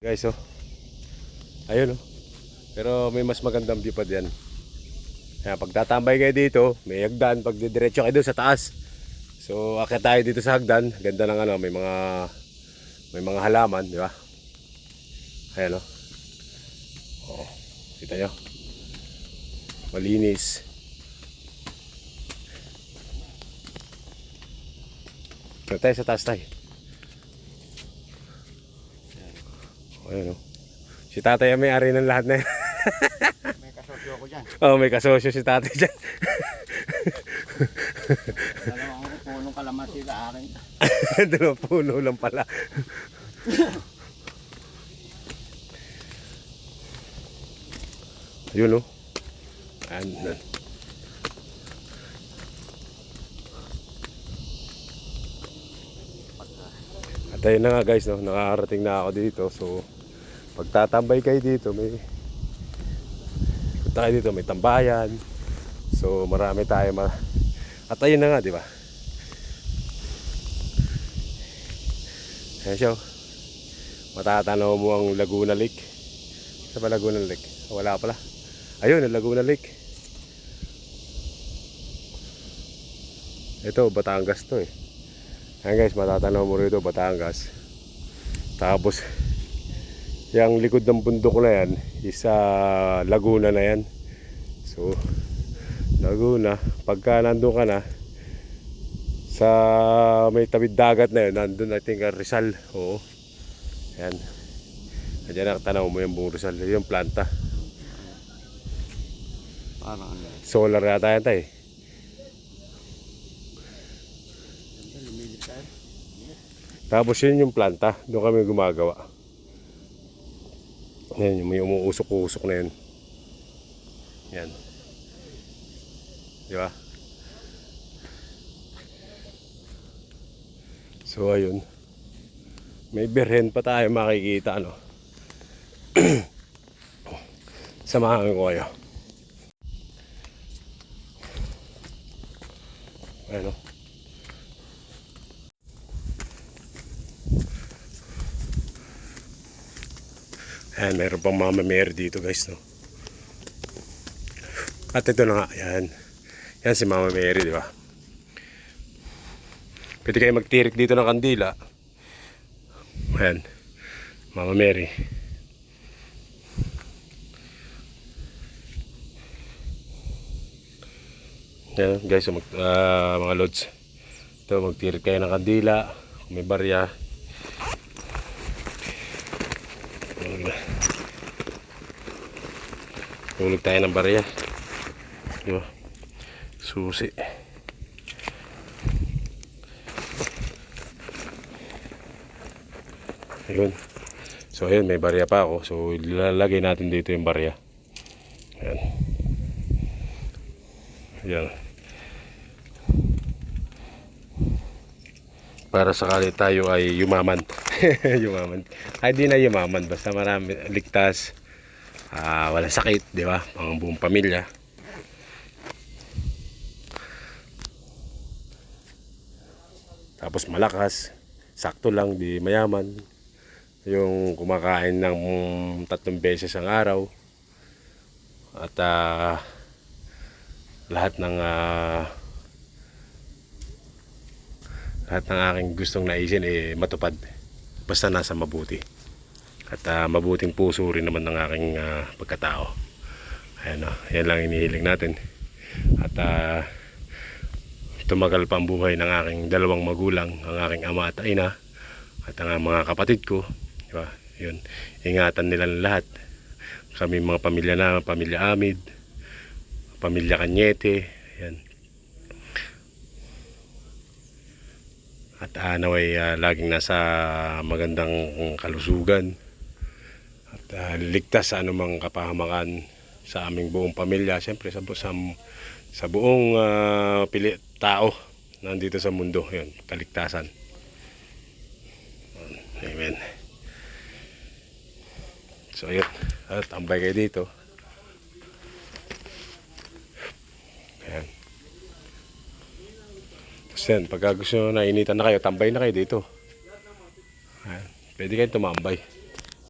Guys, oh. Ayun, oh. Pero may mas magandang view pa diyan. Kaya pag tatambay kayo dito, may hagdan pag didiretso kayo doon sa taas. So, akit tayo dito sa hagdan. Ganda ng ano, may mga may mga halaman, di ba? Ayan, oh. Oh, kita nyo. Malinis. Ito tayo sa taas tayo. Ayan, oh. Si tatay ang may-ari ng lahat na yan. May kasosyo ko dyan. oh, may kasosyo si tatay dyan. Dalawang punong kalamansi sa akin. Dalawang puno lang pala. Yun oh. Ayan. At ayun na nga guys, no, nakarating na ako dito. So, pagtatambay kayo dito, may punta dito, may tambayan. So, marami tayo ma At ayun na nga, di ba? Ayan siya. oh. Matatanaw mo ang Laguna Lake. Sa ba Laguna Lake? Wala pala. Ayun, ang Laguna Lake. Ito, Batangas to eh. Ayan guys, matatanaw mo rito, Batangas. Tapos, yung likod ng bundok na yan, isa Laguna na yan. So, Laguna, pagka nandun ka na, sa may tabid dagat na yun, nandun I think uh, Rizal. Oo. Ayan. Diyan nakatanaw mo yung buong Rizal. Yung planta. Parang ano. Solar yata yan tayo. Tapos yun yung planta. Doon kami gumagawa. Ayan, yung may umuusok-usok na yun. Yan. Di ba? So ayun. May berhen pa tayo makikita ano. Samahan ko kayo. Ano? Ayan, meron pang mama Mary dito guys, no? At ito na nga, yan. Yan si Mama Mary, di ba? Pwede kayo magtirik dito ng kandila. Ayan. Mama Mary. Yan, guys, mag, ah, mga lods. Ito, magtirik kayo ng kandila. Kung may barya. Tulog tayo ng barya. Di? Susi. Ayun. So ayun, may barya pa ako. So ilalagay natin dito yung barya. Ayan. Ayan. Para sakali tayo ay yumaman. yumaman. Ay di na yumaman. Basta marami ligtas. Ah, wala sakit, di ba? Pang buong pamilya. Tapos malakas, sakto lang, di mayaman. Yung kumakain ng tatlong beses ang araw. At ah, lahat ng ah, lahat ng aking gustong naisin eh matupad. Basta nasa mabuti. At ah, mabuting puso rin naman ng aking ah, pagkatao. Ayan, oh, yan lang inihiling natin. At ah, tumagal pa ang buhay ng aking dalawang magulang, ang aking ama at ina, at ang mga kapatid ko. Di ba? Yun. Ingatan nila lahat. Kami mga pamilya na, pamilya Amid, pamilya Kanyete, yan. At uh, naway ah, laging nasa magandang kalusugan at ah, ligtas sa anumang kapahamakan sa aming buong pamilya, siyempre sa, sa, sa buong ah, pili, tao nandito sa mundo, yun, kaligtasan. Amen. So, ayun. At tambay kayo dito. Yan, pagka gusto nyo na initan na kayo, tambay na kayo dito. Pwede kayo tumambay.